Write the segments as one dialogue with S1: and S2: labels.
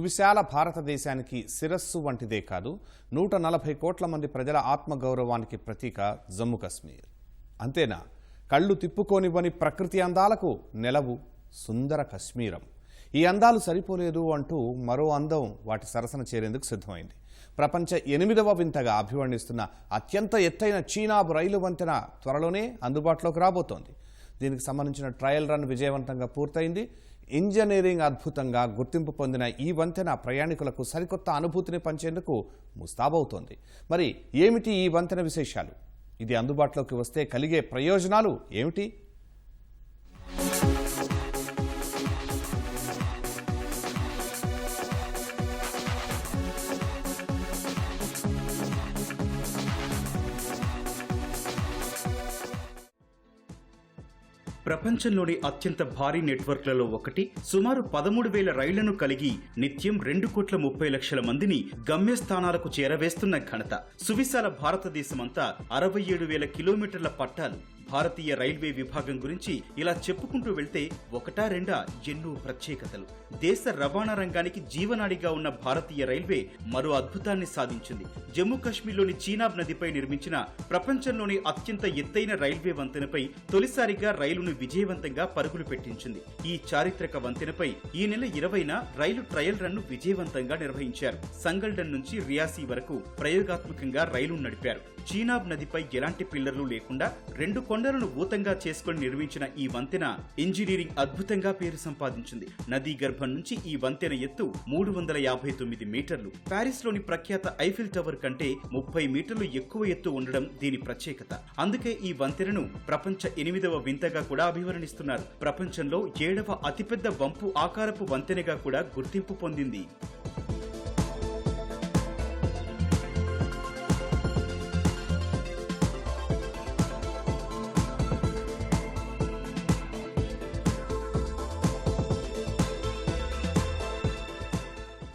S1: విశాల భారతదేశానికి శిరస్సు వంటిదే కాదు నూట నలభై కోట్ల మంది ప్రజల ఆత్మగౌరవానికి ప్రతీక జమ్మూ కశ్మీర్. అంతేనా? కళ్ళు తిప్పుకోనివ్వని ప్రకృతి అందాలకు నెలవు సుందర కశ్మీరం. ఈ అందాలు సరిపోలేదు అంటూ మరో అందం వాటి సరసన చేరేందుకు సిద్ధమైంది. ప్రపంచ ఎనిమిదవ వింతగా అభివర్ణిస్తున్న అత్యంత ఎత్తైన చీనాబ్ రైలు వంతెన త్వరలోనే అందుబాటులోకి రాబోతోంది. దీనికి సంబంధించిన ట్రయల్ రన్ విజయవంతంగా పూర్తయింది. ఇంజనీరింగ్ అద్భుతంగా గుర్తింపు పొందిన ఈ వంతెన ప్రయాణికులకు సరికొత్త అనుభూతిని పంచేందుకు ముస్తాబవుతోంది. మరి ఏమిటి ఈ వంతెన విశేషాలు? ఇది అందుబాటులోకి వస్తే కలిగే ప్రయోజనాలు ఏమిటి?
S2: ప్రపంచంలోని అత్యంత భారీ నెట్వర్క్లలో ఒకటి. సుమారు పదమూడు వేల రైళ్ళను కలిగి నిత్యం రెండు కోట్ల ముప్పై లక్షల మందిని గమ్యస్థానాలకు చేరవేస్తున్న ఘనత. సువిశాల భారతదేశమంతా అరవై ఏడు వేల కిలోమీటర్ల పట్టాలు భారతీయ రైల్వే విభాగం గురించి ఇలా చెప్పుకుంటూ వెళ్తే ఒకటా రెండా ఎన్నో ప్రత్యేకతలు. దేశ రవాణా రంగానికి జీవనాడిగా ఉన్న భారతీయ రైల్వే మరో అద్భుతాన్ని సాధించింది. జమ్మూ కాశ్మీర్లోని చీనాబ్ నదిపై నిర్మించిన ప్రపంచంలోని అత్యంత ఎత్తైన రైల్వే వంతెనపై తొలిసారిగా రైలును విజయవంతంగా పరుగులు పెట్టించింది. ఈ చారిత్రక వంతెనపై ఈ నెల ఇరవైన రైలు ట్రయల్ రన్ను విజయవంతంగా నిర్వహించారు. సంగల్డన్ నుంచి రియాసీ వరకు ప్రయోగాత్మకంగా రైలు నడిపారు. చీనాబ్ నదిపై ఎలాంటి పిల్లర్లు లేకుండా రెండు కొండలను ఊతంగా చేసుకుని నిర్మించిన ఈ వంతెన ఇంజనీరింగ్ అద్భుతంగా పేరు సంపాదించింది. నదీ గర్భం నుంచి ఈ వంతెన ఎత్తు మూడు వందల యాభై తొమ్మిది మీటర్లు. ప్యారిస్లోని ప్రఖ్యాత ఐఫిల్ టవర్ కంటే ముప్పై మీటర్లు ఎక్కువ ఎత్తు ఉండడం దీని ప్రత్యేకత. అందుకే ఈ వంతెనను ప్రపంచ ఎనిమిదవ వింతగా కూడా అభివర్ణిస్తున్నారు. ప్రపంచంలో ఏడవ అతిపెద్ద వంపు ఆకారపు వంతెనగా కూడా గుర్తింపు పొందింది.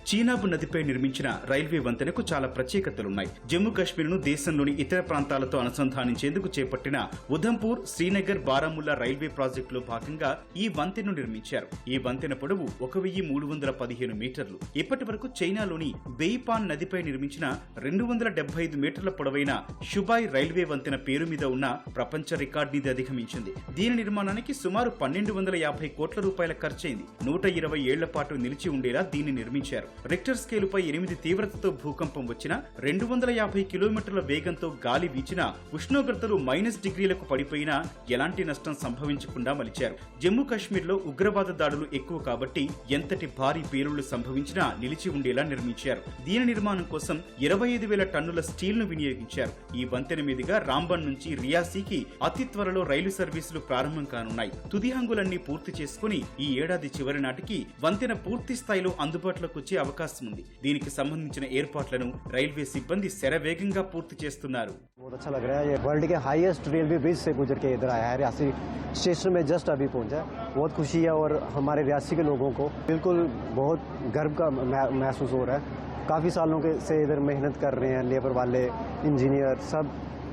S2: చీనాబ్ నదిపై నిర్మించిన రైల్వే వంతెనకు చాలా ప్రత్యేకతలున్నాయి. జమ్మూ కాశ్మీర్ను దేశంలోని ఇతర ప్రాంతాలతో అనుసంధానించేందుకు చేపట్టిన ఉధంపూర్ శ్రీనగర్ బారాముల్లా రైల్వే ప్రాజెక్టులో భాగంగా ఈ వంతెనను నిర్మించారు. ఈ వంతెన పొడవు ఒక వెయ్యి మూడు వందల పదిహేను మీటర్లు. ఇప్పటి వరకు చైనాలోని బెయిపాన్ నదిపై నిర్మించిన రెండు వందల డెబ్బై ఐదు మీటర్ల పొడవైన షుబాయ్ రైల్వే వంతెన పేరు మీద ఉన్న ప్రపంచ రికార్డుని అధిగమించింది. దీని నిర్మాణానికి సుమారు పన్నెండు వందల యాభై కోట్ల రూపాయల ఖర్చయింది. నూట ఇరవై ఏళ్ళ పాటు నిలిచి ఉండేలా దీన్ని నిర్మించారు. రిక్టర్ స్కేలుపై ఎనిమిది తీవ్రతతో భూకంపం వచ్చినా రెండు వందల యాభై కిలోమీటర్ల వేగంతో గాలి వీచినా ఉష్ణోగ్రతలు మైనస్ డిగ్రీలకు పడిపోయినా ఎలాంటి నష్టం సంభవించకుండా మలిచారు. జమ్మూ కాశ్మీర్లో ఉగ్రవాద దాడులు ఎక్కువ కాబట్టి ఎంతటి భారీ పేలుళ్ళు సంభవించినా నిలిచి ఉండేలా నిర్మించారు. దీని నిర్మాణం కోసం ఇరవై ఐదు వేల టన్నుల స్టీల్ను వినియోగించారు. ఈ వంతెన మీదుగా రాంబన్ నుంచి రియాసీకి అతి త్వరలో రైలు సర్వీసులు ప్రారంభం కానున్నాయి. తుది హంగులన్నీ పూర్తి చేసుకుని ఈ ఏడాది చివరి నాటికి వంతెన పూర్తి స్థాయిలో అందుబాటులోకి వచ్చే అవకాశం ఉంది దీనికి సంబంధించిన ఏర్పాట్లను రైల్వే సిబ్బంది శరవేగంగా పూర్తి చేస్తున్నారు
S3: बहुत अच्छा लग रहा है ये वर्ल्ड के हाईएस्ट रेलवे ब्रिज से गुजर के इधर आया है रियासी स्टेशन में जस्ट अभी पहुंचा है बहुत खुशी है और हमारे रियासी के लोगों को बिल्कुल बहुत गर्व का मह- महसूस हो रहा है काफ़ी सालों के से इधर मेहनत कर रहे हैं लेबर वाले इंजीनियर सब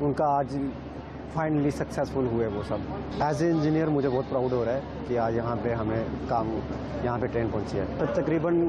S3: उनका आज फाइनली सक्सेसफुल हुए वो सब। एज ए इंजीनियर मुझे बहुत प्राउड हो रहा है कि आज यहाँ पे हमें काम, यहाँ पे ट्रेन पहुँची है। तकरीबन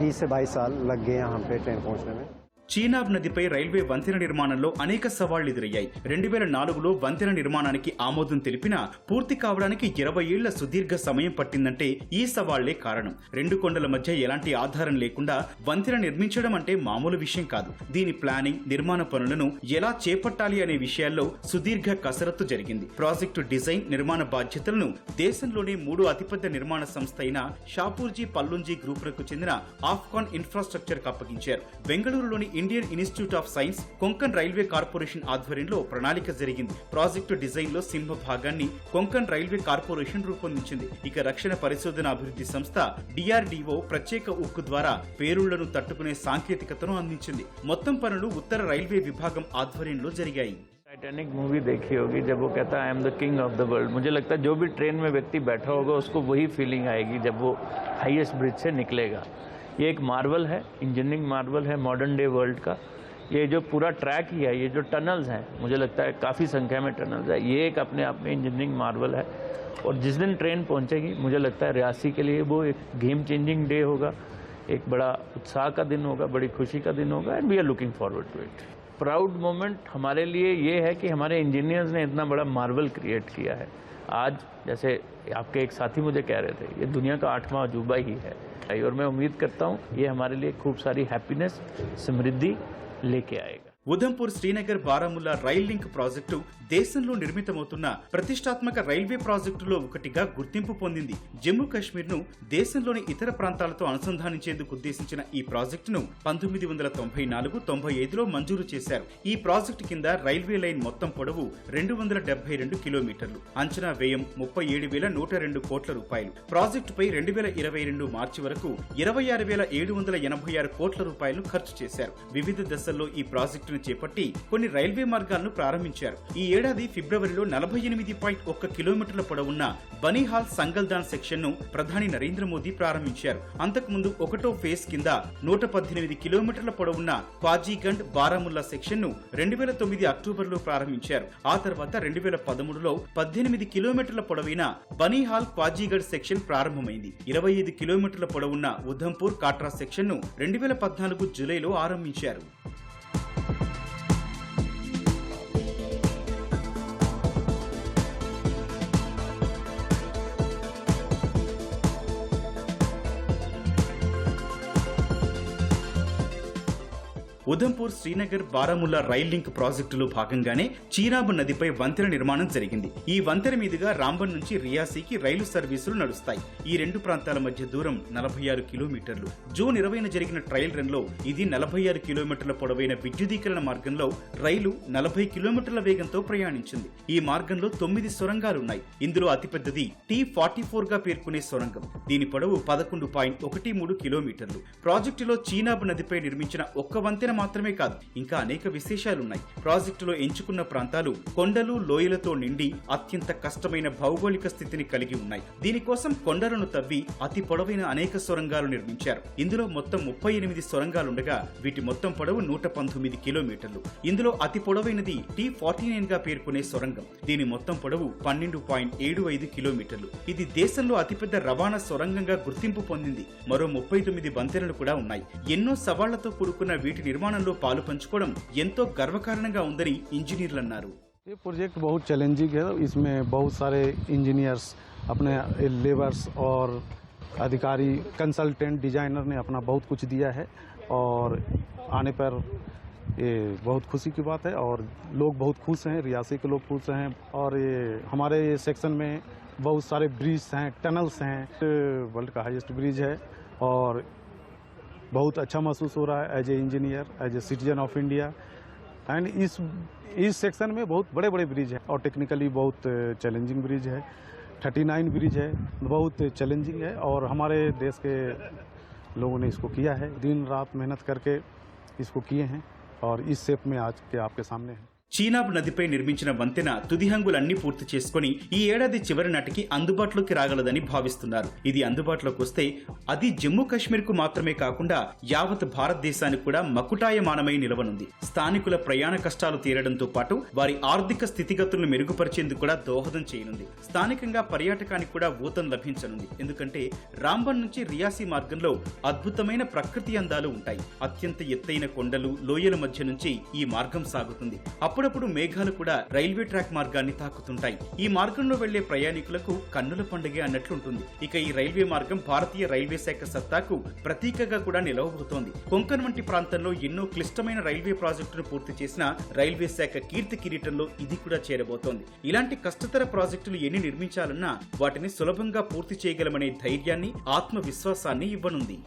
S3: बीस से बाईस साल लग गए यहाँ पे ट्रेन पहुँचने में।
S2: చీనాబ్ నదిపై రైల్వే వంతెన నిర్మాణంలో అనేక సవాళ్ళు ఎదురయ్యాయి రెండు వేల నాలుగులో వంతెన నిర్మాణానికి ఆమోదం తెలిపినా పూర్తి కావడానికి ఇరవై ఏళ్ళ సుదీర్ఘ సమయం పట్టిందంటే ఈ సవాళ్ళే కారణం. రెండు కొండల మధ్య ఎలాంటి ఆధారం లేకుండా వంతెన నిర్మించడం అంటే మామూలు విషయం కాదు. దీని ప్లానింగ్ నిర్మాణ పనులను ఎలా చేపట్టాలి అనే విషయాల్లో సుదీర్ఘ కసరత్తు జరిగింది. ప్రాజెక్టు డిజైన్ నిర్మాణ బాధ్యతలను దేశంలోనే మూడు అతిపెద్ద నిర్మాణ సంస్థ అయిన షాపూర్జీ పల్లుంజీ గ్రూపులకు చెందిన ఆఫ్కాన్ ఇన్ఫ్రాస్ట్రక్చర్ అప్పగించారు. బెంగళూరులోని Indian institute of science Konkan railway corporation ఆధ్వర్యంలో ప్రణాళిక జరిగింది ప్రాజెక్టు డిజైన్ లో సింహ భాగాన్ని కొంకన్ రైల్వే కార్పొరేషన్ రూపొందించింది ఇక రక్షణ పరిశోధన అభివృద్ధి సంస్థ డిఆర్డీఓ ప్రత్యేక ఉక్కు ద్వారా పేరుళ్లను తట్టుకునే సాంకేతికతను అందించింది మొత్తం పనులు ఉత్తర రైల్వే విభాగం ఆధ్వర్యంలో జరిగాయి
S4: टाइटैनिक मूवी देखी होगी जब वो कहता है I am the king of the world मुझे लगता है जो भी ट्रेन में व्यक्ति बैठा होगा उसको वही फीलिंग आएगी जब वो हाईएस्ट ब्रिज से निकलेगा ये एक मार्वल है, इंजीनियरिंग मार्वल है मॉडर्न डे वर्ल्ड का। ये जो पूरा ट्रैक ही है, ये जो टनल्स हैं, मुझे लगता है काफ़ी संख्या में टनल्स है। ये एक अपने आप में इंजीनियरिंग मार्वल है। और जिस दिन ट्रेन पहुंचेगी, मुझे लगता है रियासी के लिए वो एक गेम चेंजिंग डे होगा। एक बड़ा उत्साह का दिन होगा, बड़ी खुशी का दिन होगा and we are looking forward to it proud moment हमारे लिए ये है कि हमारे इंजीनियर्स ने इतना बड़ा मार्वल क्रिएट किया है। आज, जैसे आपके एक साथी मुझे कह रहे थे, ये दुनिया का आठवां अजूबा ही है। और मैं उम्मीद करता हूँ ये हमारे लिए खूब सारी हैप्पीनेस समृद्धि लेके आएगा।
S2: Udhampur Srinagar Baramulla rail link project దేశంలో నిర్మితమవుతున్న ప్రతిష్టాత్మక రైల్వే ప్రాజెక్టులో ఒకటిగా గుర్తింపు పొందింది. జమ్మూ కాశ్మీర్ను దేశంలోని ఇతర ప్రాంతాలతో అనుసంధానించేందుకు ఉద్దేశించిన ఈ ప్రాజెక్టును పంతొమ్మిది వందల తొంభై నాలుగు తొంభై ఐదులో మంజూరు చేశారు. ఈ ప్రాజెక్టు కింద రైల్వే లైన్ మొత్తం పొడవు రెండు వందల డెబ్బై రెండు కిలోమీటర్లు అంచనా వ్యయం ముప్పై ఏడు వేల నూట రెండు కోట్ల రూపాయలు. ప్రాజెక్టుపై రెండు వేల ఇరవై రెండు మార్చి వరకు ఇరవై ఆరు వేల ఏడు వందల ఎనభై ఆరు కోట్ల రూపాయలు ఖర్చు చేశారు. వివిధ దశల్లో ఈ ప్రాజెక్టును చేపట్టి కొన్ని రైల్వే మార్గాలను ప్రారంభించారు. ఈ ఏడాది ఫిబ్రవరిలో నలభై ఎనిమిది పాయింట్ ఒక్క కిలోమీటర్ల పొడవున్న బనీహాల్ సంగల్దాన్ సెక్షన్ను ప్రధాని నరేంద్ర మోదీ ప్రారంభించారు. అంతకుముందు ఒకటో ఫేజ్ కింద నూట పద్దెనిమిది కిలోమీటర్ల పొడవున్న పాజీగండ్ బారాముల్లా సెక్షన్ను రెండు వేల తొమ్మిది అక్టోబర్లో ప్రారంభించారు. ఆ తర్వాత రెండు వేల పదమూడులో పద్దెనిమిది కిలోమీటర్ల పొడవైన బనీహాల్ క్వాజీగఢ్ సెక్షన్ ప్రారంభమైంది. ఇరవై ఐదు కిలోమీటర్ల పొడవున్న ఉధంపూర్ కాట్రా సెక్షన్ను రెండు వేల పద్నాలుగు జూలైలో ఆరంభించారు. ఉధంపూర్ శ్రీనగర్ బారాముల్లా రైల్ లింక్ ప్రాజెక్టులో భాగంగానే చీరాబు నదిపై వంతెన నిర్మాణం జరిగింది. ఈ వంతెన మీదుగా రాంబన్ నుంచి రియాసీకి రైలు సర్వీసులు నడుస్తాయి. ఈ రెండు ప్రాంతాల మధ్య దూరం నలభై ఆరు కిలోమీటర్లు. జూన్ ఇరవైన జరిగిన ట్రయల్ రన్లో ఇది నలభై ఆరు కిలోమీటర్ల పొడవైన విద్యుదీకరణ మార్గంలో రైలు నలభై కిలోమీటర్ల వేగంతో ప్రయాణించింది. ఈ మార్గంలో తొమ్మిది సొరంగాలున్నాయి ఇందులో అతిపెద్దది టీ ఫార్టీ ఫోర్గా పేర్కొనే సొరంగం. దీని పొడవు పదకొండు పాయింట్ ఒకటి మూడు కిలోమీటర్లు. ప్రాజెక్టులో చీనాబ్ నదిపై నిర్మించిన ఒక్క వంతెన మాత్రమే కాదు ఇంకా అనేక విశేషాలున్నాయి. ప్రాజెక్టులో ఎంచుకున్న ప్రాంతాలు కొండలు లోయలతో నిండి అత్యంత కష్టమైన భౌగోళిక స్థితిని కలిగి ఉన్నాయి. దీనికోసం కొండలను తవ్వి అతి పొడవైన అనేక సొరంగాలు నిర్మించారు. ఇందులో మొత్తం ముప్పై ఎనిమిది సొరంగాలుండగా వీటి మొత్తం పొడవు నూట పంతొమ్మిది కిలోమీటర్లు. ఇందులో అతి పొడవైనది టీ ఫార్టీ నైన్గా పేర్కొనే సొరంగం. దీని మొత్తం పొడవు పన్నెండు పాయింట్ ఏడు ఐదు కిలోమీటర్లు. ఇది దేశంలో అతిపెద్ద రవాణా సొరంగంగా గుర్తింపు పొందింది. మరో ముప్పై తొమ్మిది బంతెనలు కూడా ఉన్నాయి. ఎన్నో సవాళ్ళతో కూడుకున్న వీటి నిర్మాణం నిర్మాణంలో పాలు పంచుకోవడం ఎంతో గర్వకారణంగా ఉందని ఇంజనీర్లు అన్నారు
S5: ये प्रोजेक्ट बहुत चैलेंजिंग है इसमें बहुत सारे इंजीनियर्स अपने लेबर्स और अधिकारी कंसल्टेंट डिजाइनर ने अपना बहुत कुछ दिया है और आने पर ये बहुत खुशी की बात है और लोग बहुत खुश हैं रियासी के लोग खुश हैं और ये हमारे सेक्शन में बहुत सारे ब्रिज हैं टनल्स हैं वर्ल्ड का हाईएस्ट ब्रिज है और बहुत अच्छा महसूस हो रहा है as a engineer as a citizen of India and इस इस सेक्शन में बहुत बड़े बड़े ब्रिज हैं और टेक्निकली बहुत चैलेंजिंग ब्रिज है। 39 ब्रिज है, बहुत चैलेंजिंग है और हमारे देश के लोगों ने इसको किया है। दिन रात मेहनत करके इसको किए हैं और इस शेप में आज के आपके सामने है।
S2: చీనాబ్ నదిపై నిర్మించిన వంతెన తుది హంగులన్నీ పూర్తి చేసుకుని ఈ ఏడాది చివరి నాటికి అందుబాటులోకి రాగలదని భావిస్తున్నారు. ఇది అందుబాటులోకి వస్తే అది జమ్మూ కాశ్మీర్కు మాత్రమే కాకుండా యావత్ భారతదేశానికి కూడా మకుటాయమానమై నిలవనుంది. స్థానికుల ప్రయాణ కష్టాలు తీరడంతో పాటు వారి ఆర్థిక స్థితిగతులను మెరుగుపరిచేందుకు కూడా దోహదం చేయనుంది. స్థానికంగా పర్యాటకానికి కూడా ఊతం లభించనుంది. ఎందుకంటే రాంబన్ నుంచి రియాసీ మార్గంలో అద్భుతమైన ప్రకృతి అందాలు ఉంటాయి. అత్యంత ఎత్తైన కొండలు లోయల మధ్య నుంచి ఈ మార్గం సాగుతుంది. అప్పుడప్పుడు మేఘాలు కూడా రైల్వే ట్రాక్ మార్గాన్ని తాకుతుంటాయి. ఈ మార్గంలో వెళ్ళే ప్రయాణికులకు కన్నుల పండుగ అన్నట్లుంటుంది. ఇక ఈ రైల్వే మార్గం భారతీయ రైల్వే శాఖ సత్తాకు ప్రతీకగా కూడా నిలవబోతోంది. కొంకన్ వంటి ప్రాంతంలో ఎన్నో క్లిష్టమైన రైల్వే ప్రాజెక్టును పూర్తి చేసిన రైల్వే శాఖ కీర్తి కిరీటంలో ఇది కూడా చేరబోతోంది. ఇలాంటి కష్టతర ప్రాజెక్టులు ఎన్ని నిర్మించాలన్నా వాటిని సులభంగా పూర్తి చేయగలమనే ధైర్యాన్ని ఆత్మవిశ్వాసాన్ని ఇవ్వనుంది.